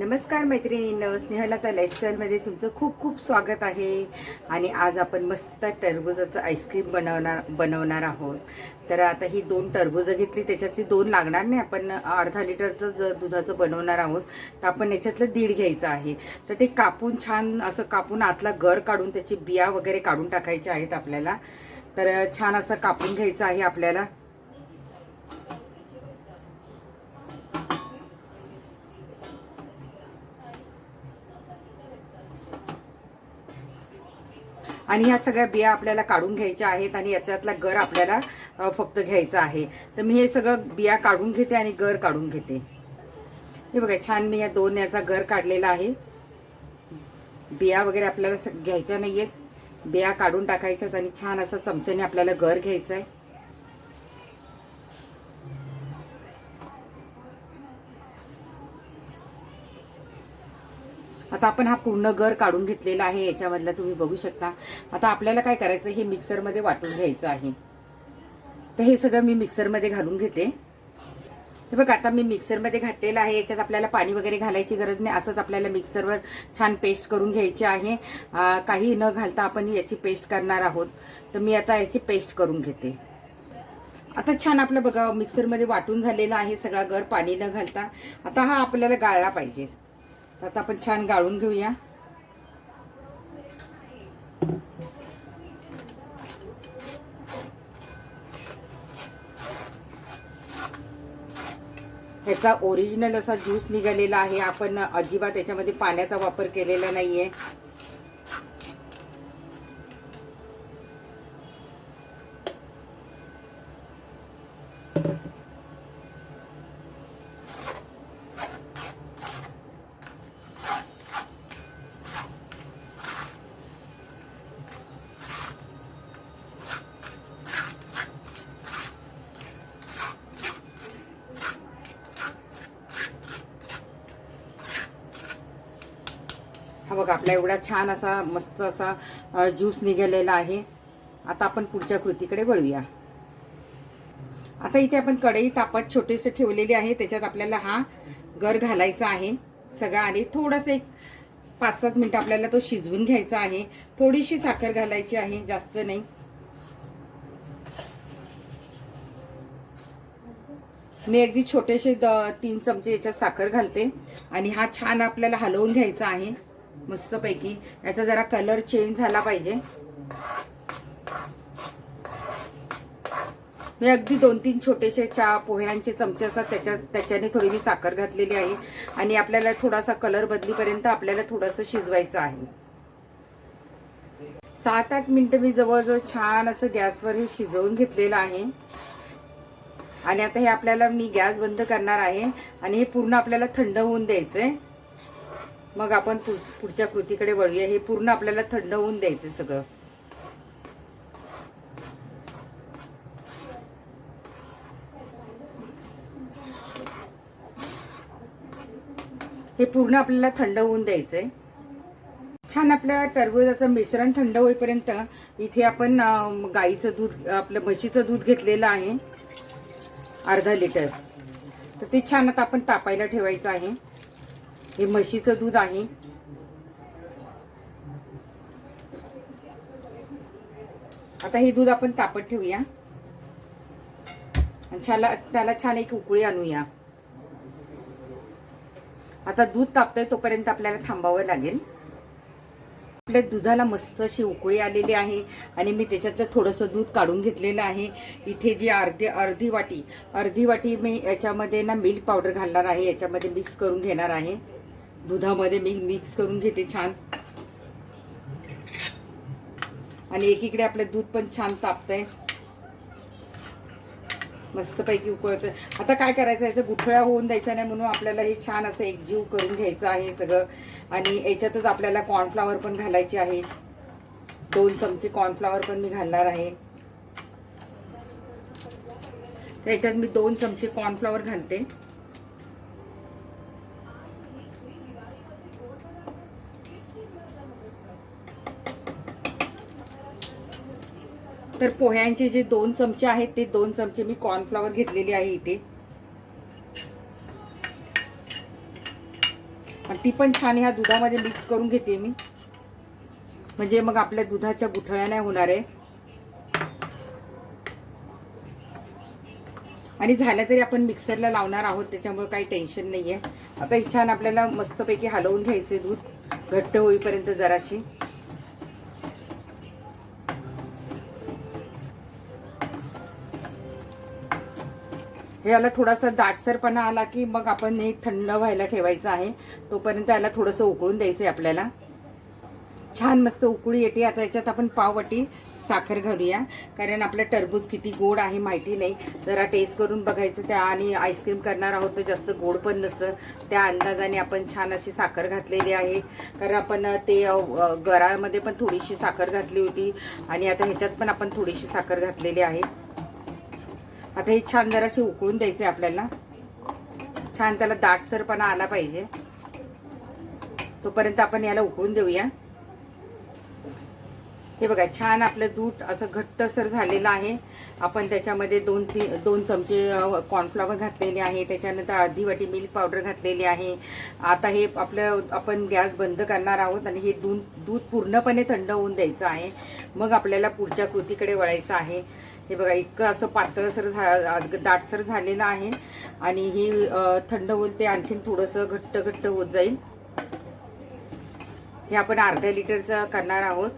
नमस्कार मैत्रिणींनो स्नेहलता लाईफस्टाईलमध्ये तुमचं खूप खूप स्वागत आहे. आणि आज आपण मस्त टरबुजाचं आईस्क्रीम बनवणार बनवणार आहोत. तर आता ही दोन टरबुजं घेतली त्याच्यातली दोन लागणार नाही. आपण अर्धा लिटरचं ज- दुधाचं बनवणार आहोत. तर आपण याच्यातलं दीड घ्यायचं आहे. तर ते कापून छान असं कापून आतला गर काढून त्याची बिया वगैरे काढून टाकायच्या आहेत आपल्याला. तर छान असं कापून घ्यायचं आहे आपल्याला. आणि ह्या सगळ्या बिया आपल्याला काढून घ्यायच्या आहेत आणि याच्यातला गर आपल्याला फक्त घ्यायचा आहे. तर मी हे सगळं बिया काढून घेते आणि गर काढून घेते. हे बघा छान मी या दोन याचा गर काढलेला आहे. बिया वगैरे आपल्याला स- घ्यायच्या आहेत बिया काढून टाकायच्यात आणि छान असं चमच्याने आपल्याला गर घ्यायचं आहे आता आपण हा पूर्ण गर काढून घेतलेला आहे याच्यामधला तुम्ही बघू शकता. आता आपल्याला काय करायचं हे मिक्सरमध्ये वाटून घ्यायचं आहे. तर हे सगळं मी मिक्सरमध्ये घालून घेते. हे बघ आता मी मिक्सरमध्ये घातलेलं आहे. याच्यात आपल्याला पाणी वगैरे घालायची गरज नाही. असंच आपल्याला मिक्सरवर छान पेस्ट करून घ्यायची आहे. काही न घालता आपण याची पेस्ट करणार आहोत. तर मी आता याची पेस्ट करून घेते. आता छान आपलं बघा मिक्सरमध्ये वाटून झालेलं आहे सगळा गर पाणी न घालता. आता हा आपल्याला गाळला पाहिजे. तर आता आपण छान गाळून घेऊया. ह्याचा ओरिजिनल असा ज्यूस निघालेला आहे. आपण अजिबात त्याच्यामध्ये पाण्याचा वापर केलेला नाहीये. आहे बघा आपला एवढा छान असा मस्त असा ज्यूस निघालेला आहे. आता आपण पुढच्या कृतीकडे वळूया. आता इथे आपण कढई तापत छोटेसे ठेवलेले आहे. त्याच्यात आपल्याला हा गर घालायचा आहे. सगळा आणि थोडंसं एक पाच सात मिनटं आपल्याला तो शिजवून घ्यायचा आहे. थोडीशी साखर घालायची आहे जास्त नाही. मी अगदी छोटेसे द- तीन चमचे याच्यात साखर घालते. आणि हा छान आपल्याला हलवून घ्यायचा आहे. मस्तपैकी. याचा जरा कलर चेंज झाला पाहिजे. मी अगदी दोन तीन छोटेसे चहा पोह्यांचे चमचे असतात. त्याच्या त्याच्याने थोडी मी साखर घातलेली आहे. आणि आपल्याला थोडासा कलर बदलीपर्यंत आपल्याला थोडंसं शिजवायचं आहे. सात आठ मिनिटं मी जवळजवळ छान असं गॅसवर हे शिजवून घेतलेलं आहे. आणि आता हे आपल्याला मी गॅस बंद करणार आहे. आणि हे पूर्ण आपल्याला थंड होऊन द्यायचंय. मग आपण पुढच्या कृतीकडे वळूया. हे पूर्ण आपल्याला थंड होऊन द्यायचं सगळं. हे पूर्ण आपल्याला थंड होऊन द्यायचंय. छान आपल्या टरबुजाचं मिश्रण थंड होईपर्यंत इथे आपण गाईचं दूध आपलं म्हशीचं दूध घेतलेलं आहे. अर्धा लिटर. तर ते छान आता आपण तापायला ठेवायचं आहे. हे म्हशीचं दूध आहे. आता हे दूध आपण तापत ठेवूया. आणि छाला त्याला छान एक उकळी आणूया. आता दूध तापतंय तोपर्यंत आपल्याला थांबावं लागेल. आपल्या दुधाला मस्त अशी उकळी आलेली आहे. आणि मी त्याच्यातलं थोडंसं दूध काढून घेतलेलं आहे. इथे जी अर्धी अर्धी वाटी अर्धी वाटी मी याच्यामध्ये ना मिल्क पावडर घालणार आहे. याच्यामध्ये मिक्स करून घेणार आहे. दुधामध्ये मी मिक्स करून घेते छान. आणि एकीकडे आपलं दूध पण छान तापतंय. मस्तपैकी उकळतं आता काय करायचं याचं गुठळ्या होऊन द्यायच्या नाही म्हणून आपल्याला हे छान असं एकजीव करून घ्यायचं आहे सगळं. आणि याच्यातच आपल्याला कॉर्नफ्लावर पण घालायचे आहे. दोन चमचे कॉर्नफ्लावर पण मी घालणार आहे. त्याच्यात मी दोन चमचे कॉर्नफ्लावर घालते. तर पोह्यांचे जे दोन चमचे आहेत ते दोन चमचे मी कॉर्नफ्लॉवर घेतलेले आहे इथे. आणि ती पण छान ह्या दुधामध्ये मिक्स करून घेते मी. म्हणजे मग आपल्या दुधाच्या गुठळ्या नाही होणार आहे. आणि झाल्या तरी आपण मिक्सरला लावणार आहोत त्याच्यामुळे काही टेन्शन नाही आहे आता छान आपल्याला मस्तपैकी हलवून घ्यायचे दूध. घट्ट होईपर्यंत जराशी. हे याला थोडासा दाटसरपणा आला की मग आपण हे थंड व्हायला ठेवायचं आहे. तोपर्यंत याला थोडंसं उकळून द्यायचं आहे आपल्याला. छान मस्त उकळी येते. आता याच्यात आपण पाववाटी साखर घालूया. कारण आपलं टरबूज किती गोड आहे माहिती नाही. जरा टेस्ट करून बघायचं त्या आणि आईस्क्रीम करणार आहोत तर जास्त गोड पण नसतं. त्या अंदाजाने आपण छान अशी साखर घातलेली आहे. कारण आपण ते गरामध्ये पण थोडीशी साखर घातली होती. आणि आता ह्याच्यात पण आपण थोडीशी साखर घातलेली आहे. आता हे छान जराशी उकळून द्यायचे आपल्याला. छान त्याला दाटसरपणा आला पाहिजे. तोपर्यंत आपण याला उकळून देऊया. हे बघा छान आपलं दूध असं घट्टसर झालेलं आहे. आपण त्याच्यामध्ये दोन ती दोन चमचे कॉर्नफ्लॉवर घातलेले आहे. त्याच्यानंतर अर्धी वाटी मिल्क पावडर घातलेली आहे. आता हे आपलं आपण गॅस बंद करणार आहोत आणि हे दूध दूध पूर्णपणे थंड होऊन द्यायचं आहे. मग आपल्याला पुढच्या कृतीकडे वळायचं आहे. हे बघा इतकं असं पातळसर झा दाटसर झालेलं आहे. आणि ही थंड होईल ते आणखीन थोडंसं घट्ट घट्ट होत जाईल. हे आपण अर्ध्या लिटरचं करणार आहोत.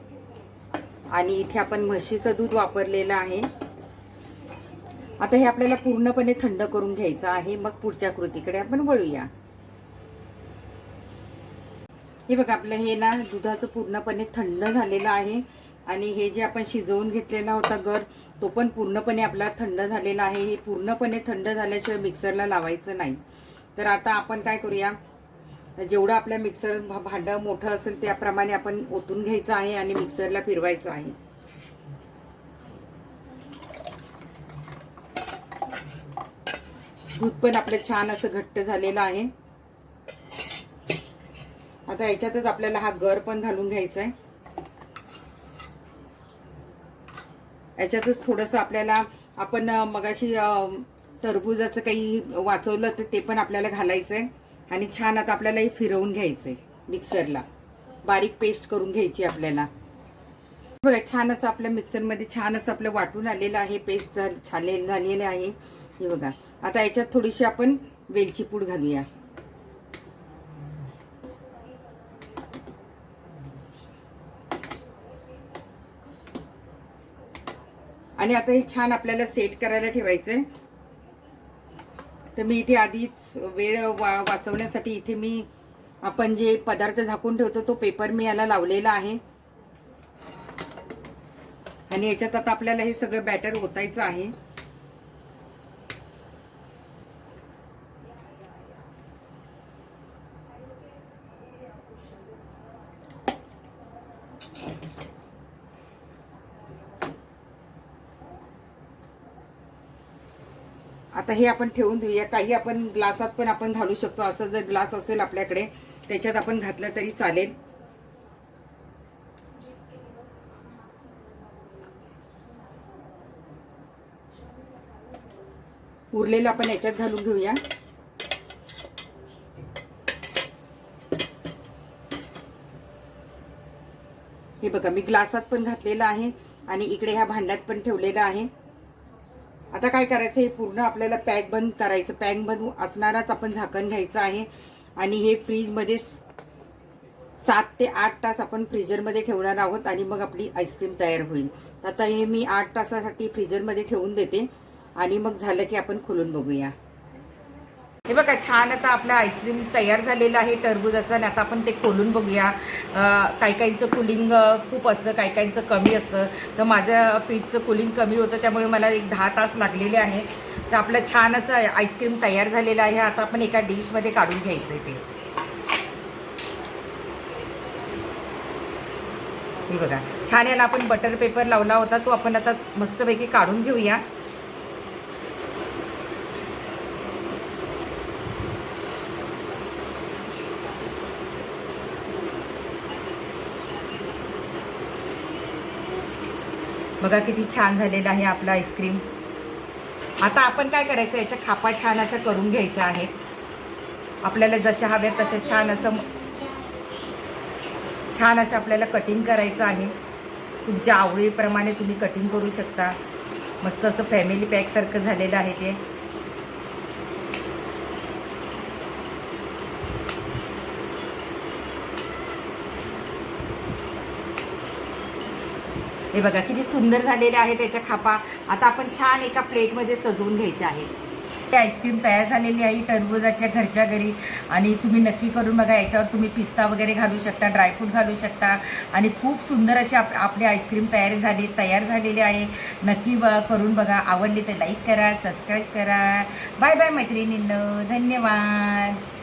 आणि इथे आपण म्हशीचं दूध वापरलेलं आहे. आता हे आपल्याला पूर्णपणे थंड करून घ्यायचं आहे. मग पुढच्या कृतीकडे आपण वळूया. हे बघा आपलं हे ना दुधाचं पूर्णपणे थंड झालेलं आहे. आणि हे जे आपण शिजवून घेतलेला होता गर तो पण पूर्णपणे आपला थंड झालेला आहे. हे पूर्णपणे थंड झाल्याशिवाय मिक्सरला लावायचं नाही. तर आता आपण काय करूया? जेवढं आपल्या मिक्सर भांडं मोठं असेल त्याप्रमाणे आपण ओतून घ्यायचं आहे आणि मिक्सरला फिरवायचं आहे. दूध पण आपलं छान असं घट्ट झालेलं आहे. आता याच्यातच आपल्याला हा गर पण घालून घ्यायचा आहे. याच्यातच थोडंसं आपल्याला आपण मगाशी टरबुजाचं काही वाचवलं तर ते पण आपल्याला घालायचं आहे आणि छान आता आपल्याला हे फिरवून आहे मिक्सरला. बारीक पेस्ट करून घ्यायची आपल्याला. बघा छान असं आपल्या मिक्सरमध्ये छान असं आपलं वाटून आलेलं आहे पेस्ट छान झालेलं आहे. हे बघा आता याच्यात थोडीशी आपण वेलची पूड घालूया. आणि आता हे छान आपल्याला सेट करायला ठेवायचं आहे तर मी इथे आधीच वेळ वा वाचवण्यासाठी इथे मी आपण जे पदार्थ झाकून ठेवतो तो पेपर मी याला लावलेला आहे. आणि याच्यात आता आपल्याला हे सगळं बॅटर ओतायचं आहे. आता हे आपण ठेवून देऊया. काही आपण ग्लासात पण आपण घालू शकतो. असं जर ग्लास असेल आपल्याकडे त्याच्यात आपण घातलं तरी चालेल. उरलेलं आपण याच्यात घालून घेऊया. हे बघा मी ग्लासात पण घातलेलं आहे आणि इकडे ह्या भांड्यात पण ठेवलेलं आहे. आता काय करायचं हे पूर्ण आपल्याला पॅक बंद करायचं. पॅक बंद असणाराच आपण झाकण घ्यायचं आहे. आणि हे फ्रीजमध्ये स- सात ते आठ तास आपण फ्रीजरमध्ये ठेवणार आहोत आणि मग आपली आईस्क्रीम तयार होईल. आता हे मी आठ तासासाठी फ्रीजरमध्ये ठेवून देते. आणि मग झालं की आपण खोलून बघूया. हे बघा छान आता आपलं आईस्क्रीम तयार झालेलं आहे टरबुजाचं आणि आता आपण ते खोलून बघूया. काही काहींचं कुलिंग खूप असतं काही काहींचं कमी असतं. तर माझ्या फ्रीजचं कुलिंग कमी होतं त्यामुळे मला एक दहा तास लागलेले आहे तर आपलं छान असं आईस्क्रीम तयार झालेलं आहे. आता आपण एका डिशमध्ये काढून घ्यायचं आहे ते. हे बघा छान याला आपण बटर पेपर लावला होता तो आपण आता मस्तपैकी काढून घेऊया. बघा किती छान झालेलं आहे आपला आईस्क्रीम. आता आपण काय करायचं याच्या खापा छान अशा करून घ्यायच्या आहेत. आपल्याला जशा हव्या तशा छान असं छान असं आपल्याला कटिंग करायचं आहे. तुमच्या आवडीप्रमाणे तुम्ही कटिंग करू शकता. मस्त असं फॅमिली पॅकसारखं झालेलं आहे ते. हे बघा किती सुंदर झालेले आहे त्याच्या खापा. आता आपण छान एका प्लेटमध्ये सजवून घ्यायचे आहे. ते आईस्क्रीम तयार झालेली आहे टरबुजाच्या घरच्या घरी. आणि तुम्ही नक्की करून बघा याच्यावर तुम्ही पिस्ता वगैरे घालू शकता ड्रायफ्रूट घालू शकता. आणि खूप सुंदर अशी आप आपली आईस्क्रीम तयार झाली तयार झालेली आहे. नक्की ब करून बघा. आवडली तर लाईक करा सबस्क्राईब करा. बाय बाय मैत्रिणींनो. धन्यवाद.